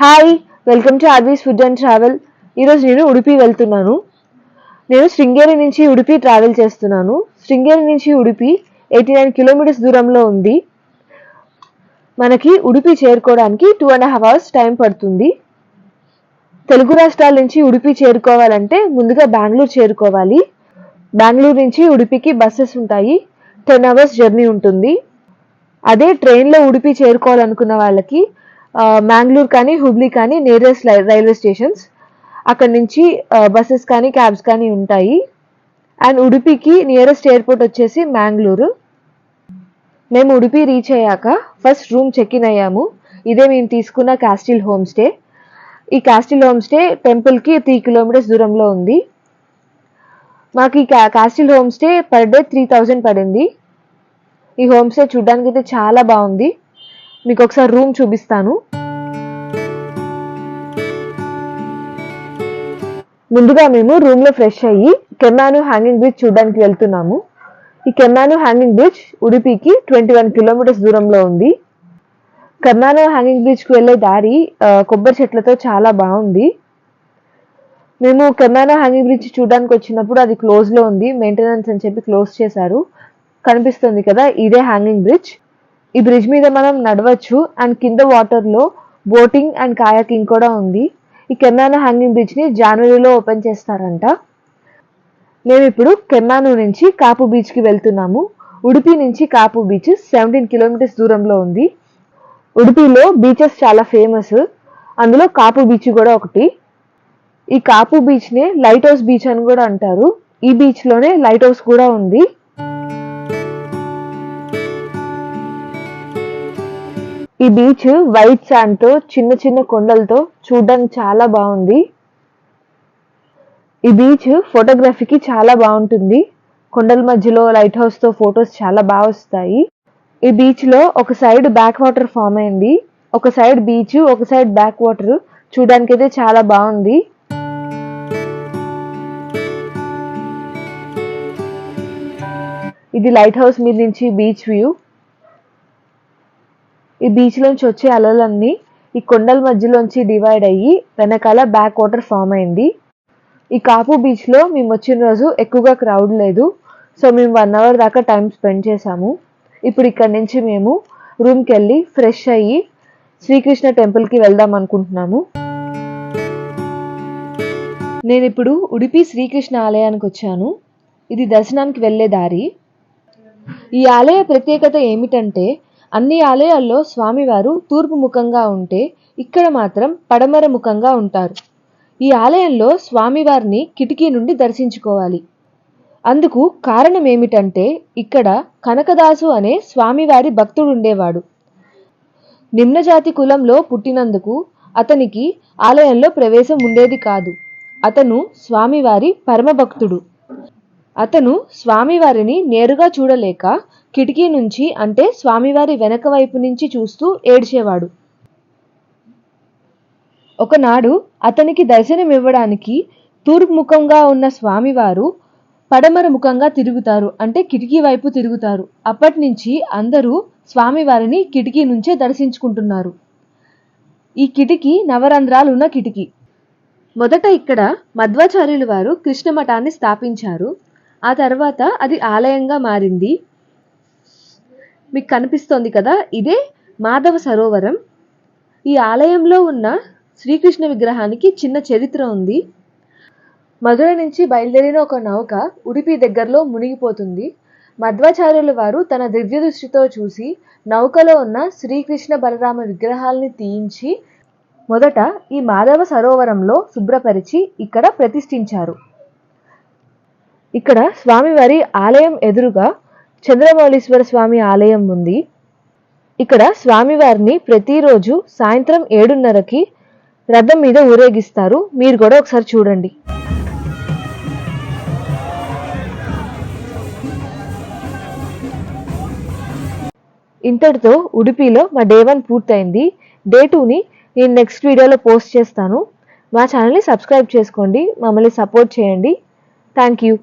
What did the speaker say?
Hi welcome to RVs food and travel. ఈరోజు నేను ఉడిపి వెళ్తున్నాను. నేను శృంగేరి నుంచి ఉడిపి ట్రావెల్ చేస్తున్నాను. శృంగేరి నుంచి ఉడిపి ఎయిటీ నైన్ కిలోమీటర్స్ దూరంలో ఉంది. మనకి ఉడిపి చేరుకోవడానికి two and half hours time పడుతుంది. తెలుగు రాష్ట్రాల నుంచి ఉడిపి చేరుకోవాలంటే ముందుగా బెంగళూరు చేరుకోవాలి. బెంగళూరు నుంచి ఉడిపికి బస్సెస్ ఉంటాయి. టెన్ అవర్స్ జర్నీ ఉంటుంది. అదే ట్రైన్లో ఉడిపి చేరుకోవాలనుకున్న వాళ్ళకి మ్యాంగ్లూర్ కానీ హుబ్లీ కానీ నియరెస్ట్ రైల్వే స్టేషన్స్. అక్కడ నుంచి బస్సెస్ కానీ క్యాబ్స్ కానీ ఉంటాయి. అండ్ ఉడిపికి నియరెస్ట్ ఎయిర్పోర్ట్ వచ్చేసి మ్యాంగ్లూరు. మేము ఉడిపి రీచ్ అయ్యాక ఫస్ట్ రూమ్ చెక్ ఇన్ అయ్యాము. ఇదే మేము తీసుకున్న కాస్టిల్ హోమ్ స్టే ఈ కాస్టిల్ హోమ్ స్టే టెంపుల్కి త్రీ కిలోమీటర్స్ దూరంలో ఉంది. మాకు ఈ కా castle home stay per day three thousand పడింది. ఈ హోమ్ స్టే చూడడానికి అయితే చాలా బాగుంది. మీకు ఒకసారి రూమ్ చూపిస్తాను. ముందుగా మేము రూమ్లో ఫ్రెష్ అయ్యి కెమ్మాను హ్యాంగింగ్ బ్రిడ్జ్ చూడడానికి వెళ్తున్నాము. ఈ కెమ్మాను హ్యాంగింగ్ బ్రిడ్జ్ ఉడిపికి ట్వంటీ వన్ కిలోమీటర్స్ దూరంలో ఉంది. కెమ్మాను హ్యాంగింగ్ బ్రిడ్జ్కి వెళ్ళే దారి కొబ్బరి చెట్లతో చాలా బాగుంది. మేము కెమ్మానో హ్యాంగింగ్ బ్రిడ్జ్ చూడడానికి వచ్చినప్పుడు అది క్లోజ్లో ఉంది. మెయింటెనెన్స్ అని చెప్పి క్లోజ్ చేశారు. కనిపిస్తుంది కదా ఇదే హ్యాంగింగ్ బ్రిడ్జ్. ఈ బ్రిడ్జ్ మీద మనం నడవచ్చు అండ్ కింద వాటర్లో బోటింగ్ అండ్ కాయాకింగ్ కూడా ఉంది. ఈ కెమ్మాను హ్యాంగింగ్ బ్రిడ్జ్ని జనవరిలో ఓపెన్ చేస్తారంట. మేము ఇప్పుడు కెమ్మాను నుంచి కాపు బీచ్కి వెళ్తున్నాము. ఉడిపి నుంచి కాపు బీచ్ సెవెంటీన్ కిలోమీటర్స్ దూరంలో ఉంది. ఉడిపిలో బీచెస్ చాలా ఫేమస్ అందులో కాపు బీచ్ కూడా ఒకటి. ఈ కాపు బీచ్నే లైట్ హౌస్ బీచ్ అని కూడా అంటారు. ఈ బీచ్లోనే లైట్ హౌస్ కూడా ఉంది. ఈ బీచ్ వైట్ శాండ్తో చిన్న చిన్న కొండలతో చూడడానికి చాలా బాగుంది. ఈ బీచ్ ఫోటోగ్రఫీకి చాలా బాగుంటుంది. కొండల మధ్యలో లైట్ హౌస్తో ఫొటోస్ చాలా బాగా వస్తాయి. ఈ బీచ్లో ఒక సైడ్ బ్యాక్ వాటర్ ఫామ్ అయింది. ఒక సైడ్ బీచ్ ఒక సైడ్ బ్యాక్ వాటర్. చూడడానికి అయితే చాలా బాగుంది. ఇది లైట్ హౌస్ మీద నుంచి బీచ్ వ్యూ. ఈ బీచ్ నుంచి వచ్చే అలలన్నీ ఈ కొండల మధ్యలోంచి డివైడ్ అయ్యి వెనకాల బ్యాక్ వాటర్ ఫామ్ అయింది. ఈ కాపు బీచ్లో మేము వచ్చిన రోజు ఎక్కువగా క్రౌడ్ లేదు. సో మేము వన్ అవర్ దాకా టైం స్పెండ్ చేసాము ఇప్పుడు ఇక్కడ నుంచి మేము రూమ్కి వెళ్ళి ఫ్రెష్ అయ్యి శ్రీకృష్ణ టెంపుల్కి వెళ్దాం అనుకుంటున్నాము. నేను ఇప్పుడు ఉడిపి శ్రీకృష్ణ ఆలయానికి వచ్చాను. ఇది దర్శనానికి వెళ్ళే దారి. ఈ ఆలయ ప్రత్యేకత ఏమిటంటే అన్ని ఆలయాల్లో స్వామివారు తూర్పు ముఖంగా ఉంటే ఇక్కడ మాత్రం పడమర ముఖంగా ఉంటారు. ఈ ఆలయంలో స్వామివారిని కిటికీ నుండి దర్శించుకోవాలి. అందుకు కారణం ఏమిటంటే ఇక్కడ కనకదాసు అనే స్వామివారి భక్తుడు ఉండేవాడు. నిమ్నజాతి కులంలో పుట్టినందుకు అతనికి ఆలయంలో ప్రవేశం ఉండేది కాదు. అతను స్వామివారి పరమభక్తుడు. అతను స్వామివారిని నేరుగా చూడలేక కిటికీ నుంచి అంటే స్వామివారి వెనక వైపు నుంచి చూస్తూ ఏడ్చేవాడు. ఒకనాడు అతనికి దర్శనమివ్వడానికి తూర్పు ముఖంగా ఉన్న స్వామివారు పడమర ముఖంగా తిరుగుతారు అంటే కిటికీ వైపు తిరుగుతారు. అప్పటి నుంచి అందరూ స్వామివారిని కిటికీ నుంచే దర్శించుకుంటున్నారు. ఈ కిటికీ నవరంధ్రాలు ఉన్న కిటికీ. మొదట ఇక్కడ మధ్వాచార్యులు వారు కృష్ణ మఠాన్ని స్థాపించారు. ఆ తర్వాత అది ఆలయంగా మారింది. మీకు కనిపిస్తోంది కదా? ఇదే మాధవ సరోవరం. ఈ ఆలయంలో ఉన్న శ్రీకృష్ణ విగ్రహానికి చిన్న చరిత్ర ఉంది. మధుర నుంచి బయలుదేరిన ఒక నౌక ఉడిపి దగ్గరలో మునిగిపోతుంది. మధ్వాచార్యుల వారు తన దివ్య దృష్టితో చూసి నౌకలో ఉన్న శ్రీకృష్ణ బలరామ విగ్రహాల్ని తీయించి మొదట ఈ మాధవ సరోవరంలో శుభ్రపరిచి ఇక్కడ ప్రతిష్ఠించారు. ఇక్కడ స్వామివారి ఆలయం ఎదురుగా చంద్రమౌళీశ్వర స్వామి ఆలయం ఉంది. ఇక్కడ స్వామివారిని ప్రతిరోజు సాయంత్రం ఏడున్నరకి రథం మీద ఊరేగిస్తారు. మీరు కూడా ఒకసారి చూడండి. ఇంతటితో ఉడిపిలో మా డే వన్ పూర్తయింది. డే టూని నేను నెక్స్ట్ వీడియోలో పోస్ట్ చేస్తాను. మా ఛానల్ని సబ్స్క్రైబ్ చేసుకోండి. మమ్మల్ని సపోర్ట్ చేయండి. Thank you.